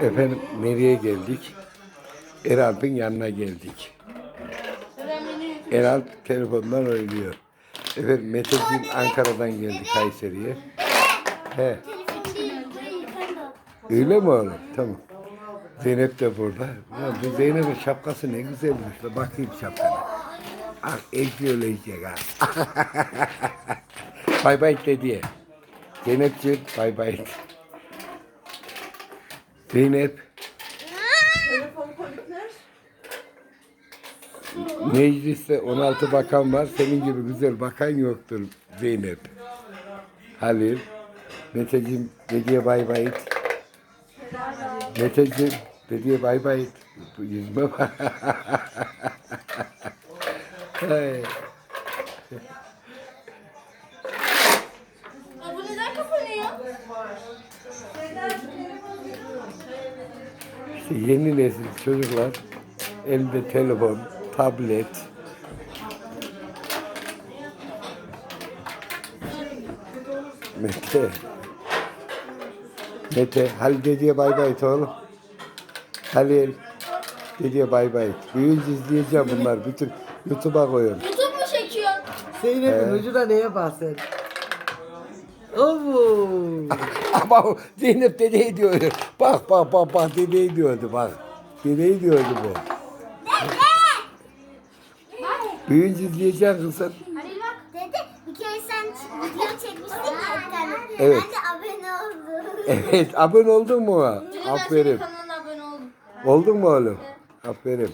Efendim nereye geldik? Eralp'in yanına geldik. Eralp telefondan oynuyor. Efendim Meteciğim Ankara'dan geldi Kayseri'ye. He. Öyle mi oğlum? Tamam. Zeynep de burada. Ya bu Zeynep'in şapkası ne güzelmiş. Bakayım şapkana. Ah eziyoleyecek ha. bay bay dedi. Zeynepciğim bay bay. Zeynep. Mecliste 16 bakan var. Senin gibi güzel bakan yoktur Zeynep. Halil. Meteciğim dediye bay bay. et. Meteciğim dediye bay bay. et. Yüzme bak. Bu neden kapanıyor? İşte yeni nesil çocuklar elde telefon, tablet. Mete. Mete, Halil dediye bay bay et oğlum. Halil dediye bay bay. et. Büyüyünce izleyeceğim bunlar. Bütün YouTube'a koyuyorum. YouTube mu çekiyor? Zeynep'in ucuna neye bahset? Oo. Ama o Zeynep dedeyi diyor. Bak bak bak bak dedeyi diyordu bak. Dedeyi diyordu bu. Büyüyünce izleyeceğim kızım. Halil bak dede bir kere sen video çekmiştin ya bir tane. Evet. Ben de abone oldum. Evet abone oldun mu? Aferin. kanalına abone oldum. Oldun mu oğlum? Aferin.